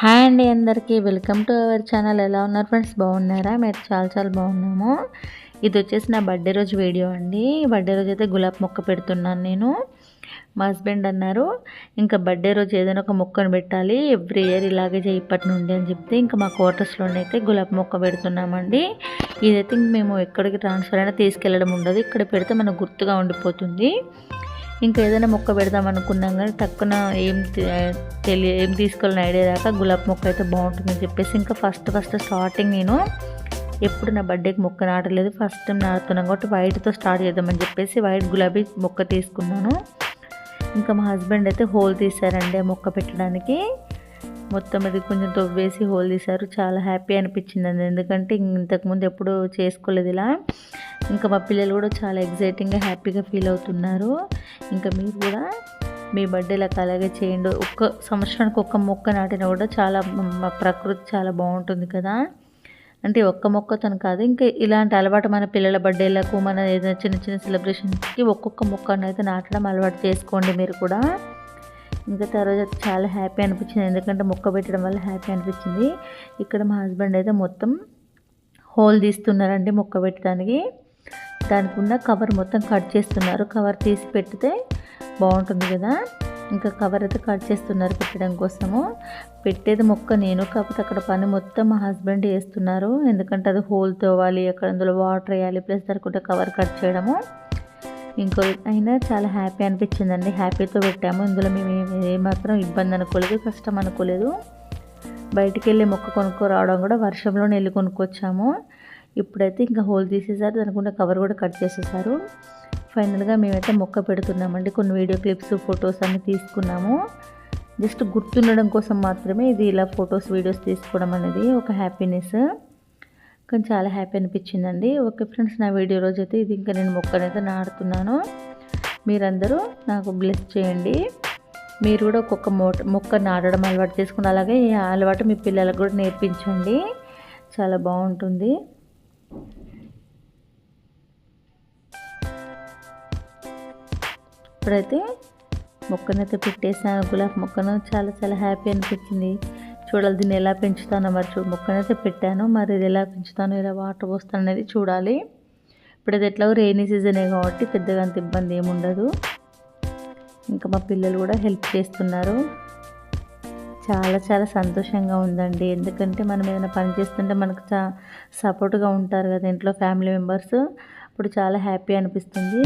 Hi అండి అందరికీ. Welcome to our channel. ఎలా ఉన్నారు ఫ్రెండ్స్? బాగున్నారా? మీరు చాలా చాలా బాగున్నాము. ఇది వచ్చేసి నా బర్త్డే రోజు వీడియో అండి. బర్త్డే రోజు అయితే గులాబ్ మొక్క పెడుతున్నాను నేను. మా హస్బెండ్ అన్నారు ఇంకా బర్త్డే రోజు ఏదైనా ఒక మొక్కను పెట్టాలి. ఎవ్రీ ఇయర్ ఇలాగే చేయి ఇప్పటి నుండి అని చెప్తే ఇంకా మా క్వార్టర్స్లోనైతే గులాబ్ మొక్క పెడుతున్నామండి. ఇదైతే మేము ఎక్కడికి ట్రాన్స్ఫర్ అయినా తీసుకెళ్ళడం ఉండదు. ఇక్కడ పెడితే మనకు గుర్తుగా ఉండిపోతుంది. ఇంకా ఏదైనా మొక్క పెడదాం అనుకున్నాం కానీ తక్కువ ఏం తెలియ ఏం తీసుకోవాలని ఐడియా దాకా గులాబీ మొక్క అయితే బాగుంటుందని చెప్పేసి ఇంకా ఫస్ట్ ఫస్ట్ స్టార్టింగ్ నేను ఎప్పుడు నా బర్త్డేకి మొక్క నాటలేదు. ఫస్ట్ టైం నాటుతున్నాం కాబట్టి వైట్తో స్టార్ట్ చేద్దామని చెప్పేసి వైట్ గులాబీ మొక్క తీసుకున్నాను. ఇంకా మా హస్బెండ్ అయితే హోల్ తీశారండి మొక్క పెట్టడానికి. మొత్తం అది కొంచెం తవ్వేసి హోల్ తీశారు. చాలా హ్యాపీ అనిపించింది ఎందుకంటే ఇంతకుముందు ఎప్పుడు చేసుకోలేదు ఇలా. ఇంకా మా పిల్లలు కూడా చాలా ఎగ్జైటింగ్గా హ్యాపీగా ఫీల్ అవుతున్నారు. ఇంకా మీరు కూడా మీ బర్త్డేలకు అలాగే చేయండి. ఒక్క సంవత్సరానికి ఒక్క మొక్క నాటినా కూడా చాలా ప్రకృతి చాలా బాగుంటుంది కదా. అంటే ఒక్క మొక్కతో కాదు ఇంకా ఇలాంటి అలవాటు మన పిల్లల బర్త్డేలకు మన ఏదైనా చిన్న చిన్న సెలబ్రేషన్స్కి ఒక్కొక్క మొక్కను అయితే నాటడం అలవాటు చేసుకోండి మీరు కూడా. ఇంకా తర్వాత చాలా హ్యాపీ అనిపించింది. ఎందుకంటే మొక్క పెట్టడం వల్ల హ్యాపీ అనిపించింది. ఇక్కడ మా హస్బెండ్ అయితే మొత్తం హోల్ తీస్తున్నారండి మొక్క పెట్టడానికి. దానికి ఉన్న కవర్ మొత్తం కట్ చేస్తున్నారు. కవర్ తీసి పెడితే బాగుంటుంది కదా. ఇంకా కవర్ అయితే కట్ చేస్తున్నారు పెట్టడం కోసము. పెట్టేది మొక్క నేను. కాకపోతే అక్కడ పని మొత్తం మా హస్బెండ్ చేస్తున్నారు. ఎందుకంటే అది హోల్ తోవాలి అక్కడ అందులో వాటర్ వేయాలి ప్లస్ దానికి కవర్ కట్ చేయడము. ఇంకో అయినా చాలా హ్యాపీ అనిపించిందండి. హ్యాపీతో పెట్టాము. ఇందులో మేము ఏమాత్రం ఇబ్బంది అనుకోలేదు కష్టం అనుకోలేదు. బయటికి వెళ్ళి మొక్క కొనుక్కో రావడం కూడా వర్షంలోనే వెళ్ళి కొనుక్కొచ్చాము. ఇప్పుడైతే ఇంకా హోల్ తీసేసారు. దానికుండా కవర్ కూడా కట్ చేసేసారు. ఫైనల్గా మేమైతే మొక్క పెడుతున్నామండి. కొన్ని వీడియో క్లిప్స్ ఫొటోస్ అన్నీ తీసుకున్నాము. జస్ట్ గుర్తుండడం కోసం మాత్రమే ఇది ఇలా ఫొటోస్ వీడియోస్ తీసుకోవడం అనేది ఒక హ్యాపీనెస్. కానీ చాలా హ్యాపీ అనిపించిందండి. ఓకే ఫ్రెండ్స్ నా వీడియో రోజు అయితే ఇది. ఇంకా నేను మొక్కనైతే నాడుతున్నాను మీరందరూ నాకు బ్లెస్ చేయండి. మీరు కూడా ఒక్కొక్క మొక్క నాటడం అలవాటు చేసుకుని అలాగే ఈ అలవాటు మీ పిల్లలకు కూడా నేర్పించండి. చాలా బాగుంటుంది. ఇప్పుడైతే మొక్కనైతే పెట్టేసాను. గులాబ్ మొక్కను చాలా చాలా హ్యాపీ అనిపించింది. చూడాలి దీన్ని ఎలా పెంచుతానో మరి చూ మొక్కనైతే పెట్టాను. మరి ఇది ఎలా పెంచుతాను ఎలా వాటర్ పోస్తాను అనేది చూడాలి. ఇప్పుడు అది ఎట్లా రెయినీ సీజనే కాబట్టి పెద్దగా అంత ఇబ్బంది ఏముండదు ఇంకా మా పిల్లలు కూడా హెల్ప్ చేస్తున్నారు. చాలా చాలా సంతోషంగా ఉందండి. ఎందుకంటే మనం ఏదైనా పని చేస్తుంటే మనకు చా సపోర్ట్గా ఉంటారు కదా ఇంట్లో ఫ్యామిలీ మెంబర్స్ ఇప్పుడు చాలా హ్యాపీ అనిపిస్తుంది.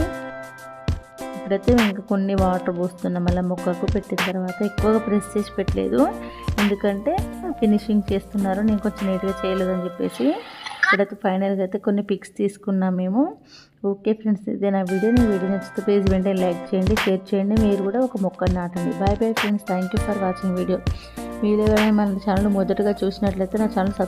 ఇప్పుడైతే ఇంకా కొన్ని వాటర్ పోస్తున్నాం మళ్ళీ మొక్కకు పెట్టిన తర్వాత ఎక్కువగా ప్రెస్ చేసి పెట్టలేదు. ఎందుకంటే ఫినిషింగ్ చేస్తున్నారు. నేను కొంచెం నీట్గా చేయలేదని చెప్పేసి ఇక్కడైతే ఫైనల్గా అయితే కొన్ని పిక్స్ తీసుకున్నాం మేము. ఓకే ఫ్రెండ్స్ ఇదే నా వీడియో. నేను వీడియో నచ్చితే ప్లీజ్ వెంటనే లైక్ చేయండి షేర్ చేయండి. మీరు కూడా ఒక మొక్కని నాటండి. Bye bye friends. Thank you for watching video. మీరు కానీ మన ఛానల్ మొదటగా చూసినట్లయితే నా ఛానల్ సబ్స్క్రైబ్